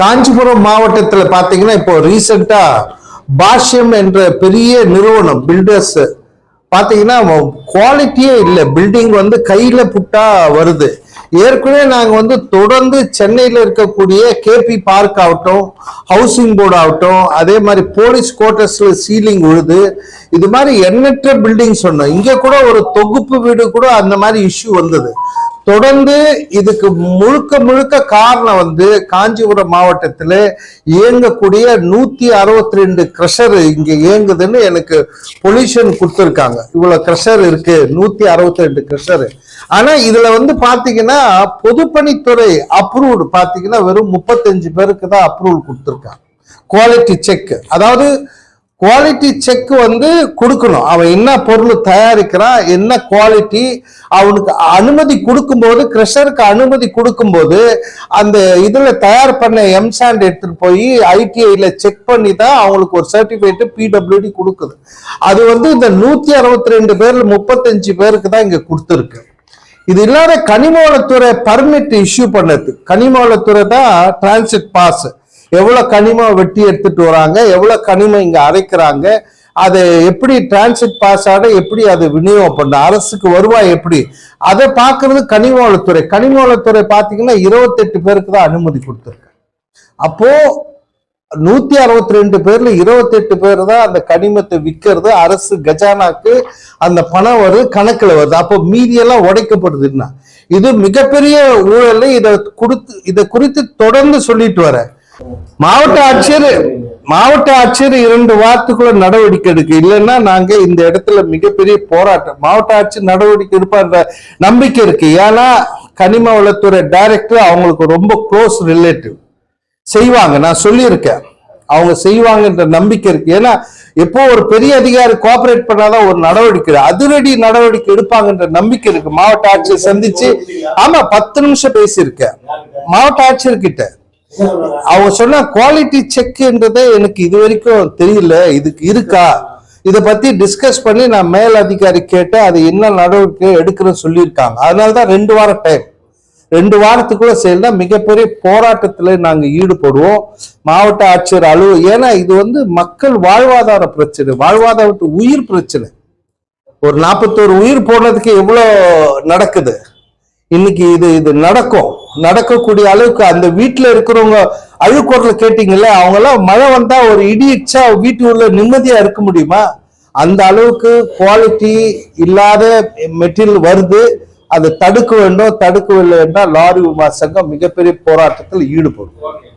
காஞ்சிபுரம் மாவட்டத்தில் பார்த்தீங்கன்னா இப்போ ரீசெண்டாக பாஷ்யம் என்ற பெரிய நிறுவனம் பில்டர்ஸ் பார்த்தீங்கன்னா குவாலிட்டியே இல்லை. பில்டிங் வந்து கையில் புட்டா வருது. ஏற்கனவே நாங்கள் வந்து தொடர்ந்து சென்னையில் இருக்கக்கூடிய கேபி பார்க் ஆகட்டும் ஹவுசிங் போர்டு ஆகட்டும் அதே மாதிரி போலீஸ் குவார்டர்ஸ்ல சீலிங் உழுது இது மாதிரி எண்ணற்ற பில்டிங் சொன்னோம். இங்கே கூட ஒரு தொகுப்பு வீடு கூட அந்த மாதிரி இஷ்யூ வந்தது. தொடர்ந்து இதுக்கு முழுக்க முழுக்க காரணம் வந்து காஞ்சிபுரம் மாவட்டத்தில் இயங்கக்கூடிய நூத்தி அறுபத்தி ரெண்டு க்ரஷர் இங்க இயங்குதுன்னு எனக்கு பொல்யூஷன் கொடுத்துருக்காங்க. இவ்வளவு க்ரஷர் இருக்கு நூத்தி அறுபத்தி ரெண்டு க்ரஷர் ஆனா இதுல வந்து பாத்தீங்கன்னா பொதுப்பணித்துறை அப்ரூவ்டு பாத்தீங்கன்னா வெறும் முப்பத்தஞ்சு பேருக்கு தான் அப்ரூவல் கொடுத்துருக்காங்க. குவாலிட்டி செக் அதாவது குவாலிட்டி செக் வந்து கொடுக்கணும். அவன் என்ன பொருள் தயாரிக்கிறான் என்ன குவாலிட்டி அவனுக்கு அனுமதி கொடுக்கும்போது கிரஷருக்கு அனுமதி கொடுக்கும்போது அந்த இதில் தயார் பண்ண எம்சாண்ட் எடுத்துகிட்டு போய் ஐடிஐயில் செக் பண்ணி தான் அவங்களுக்கு ஒரு சர்டிஃபிகேட்டு பிடபிள்யூடி கொடுக்குது. அது வந்து இந்த நூற்றி அறுபத்தி ரெண்டு பேரில் முப்பத்தஞ்சு பேருக்கு தான் இங்கே கொடுத்துருக்கு. இது இல்லாத கனிமவளத்துறை பர்மிட் இஷ்யூ பண்ணது. கனிமவளத்துறை தான் டிரான்சிட் பாஸ் எவ்வளவு கனிமம் வெட்டி எடுத்துட்டு வராங்க? எவ்வளவு கனிமம் இங்க அரைக்கிறாங்க? அது எப்படி டிரான்சிட் பாஸ் ஆட எப்படி அது விநியோகம் பண்ண அரசுக்கு வருவாய் எப்படி? அதை பார்க்கறது கனிமவளத்துறை. கனிமவளத்துறை பார்த்தீங்கன்னா இருபத்தெட்டு பேருக்கு தான் அனுமதி கொடுத்துருக்கு. அப்போ நூத்தி அறுபத்தி ரெண்டு பேர்ல இருபத்தெட்டு பேர் தான் அந்த கனிமத்தை விற்கிறது. அரசு கஜானாக்கு அந்த பணம் வருது கணக்குல வருது. அப்போ மீதியெல்லாம் உடைக்கப்படுதுன்னா இது மிகப்பெரிய ஊழல். இதை கொடுத்து இதை குறித்து தொடர்ந்து சொல்லிட்டு வரேன் மாவட்ட ஆட்சியர் மாவட்ட ஆட்சியர் இரண்டு வாரத்துக்குள்ள நடவடிக்கை எடுக்க. இல்லைன்னா நாங்க இந்த இடத்துல மிகப்பெரிய போராட்டம். மாவட்ட ஆட்சியர் நடவடிக்கை எடுப்பான்ற நம்பிக்கை இருக்கு. ஏன்னா கனிம வளத்துறை டைரக்டர் அவங்களுக்கு ரொம்ப க்ளோஸ் ரிலேட்டிவ் செய்வாங்க. நான் சொல்லியிருக்கேன். அவங்க செய்வாங்கன்ற நம்பிக்கை இருக்கு. ஏன்னா எப்போ ஒரு பெரிய அதிகாரி கோஆபரேட் பண்ணாதான் ஒரு நடவடிக்கை அதிரடி நடவடிக்கை எடுப்பாங்கன்ற நம்பிக்கை இருக்கு. மாவட்ட ஆட்சியர் சந்திச்சு ஆமா பத்து நிமிஷம் பேசியிருக்கேன். மாவட்ட ஆட்சியர் கிட்ட அவங்க சொன்ன குவாலிட்டி செக்ன்றதே எனக்கு இது வரைக்கும் தெரியல. இதுக்கு இருக்கா? இதை பத்தி டிஸ்கஸ் பண்ணி நான் மேல் அதிகாரி கேட்டு அது என்ன நடவடிக்கை எடுக்கிறேன்னு சொல்லியிருக்காங்க. அதனால தான் ரெண்டு வாரம் டைம் ரெண்டு வாரத்துக்குள்ள சேர்ந்தா மிகப்பெரிய போராட்டத்தில் நாங்கள் ஈடுபடுவோம். மாவட்ட ஆட்சியர் அலுவ ஏன்னா இது வந்து மக்கள் வாழ்வாதார பிரச்சனை. வாழ்வாதாரத்து உயிர் பிரச்சனை. ஒரு நாற்பத்தோரு உயிர் போனதுக்கு எவ்வளோ நடக்குது? இன்னைக்கு இது இது நடக்கும். நடக்கக்கூடிய அளவுக்கு அந்த வீட்டுல இருக்கிறவங்க அழுக்குறல கேட்டீங்கல்ல அவங்க எல்லாம் மழை வந்தா ஒரு இடி இடிச்சா வீட்டு உள்ள நிம்மதியா இருக்க முடியுமா? அந்த அளவுக்கு குவாலிட்டி இல்லாத மெட்டீரியல் வருது. அதை தடுக்க வேண்டும். தடுக்கவில்லை என்றால் லாரி உமா சங்கம் மிகப்பெரிய போராட்டத்தில் ஈடுபடும்.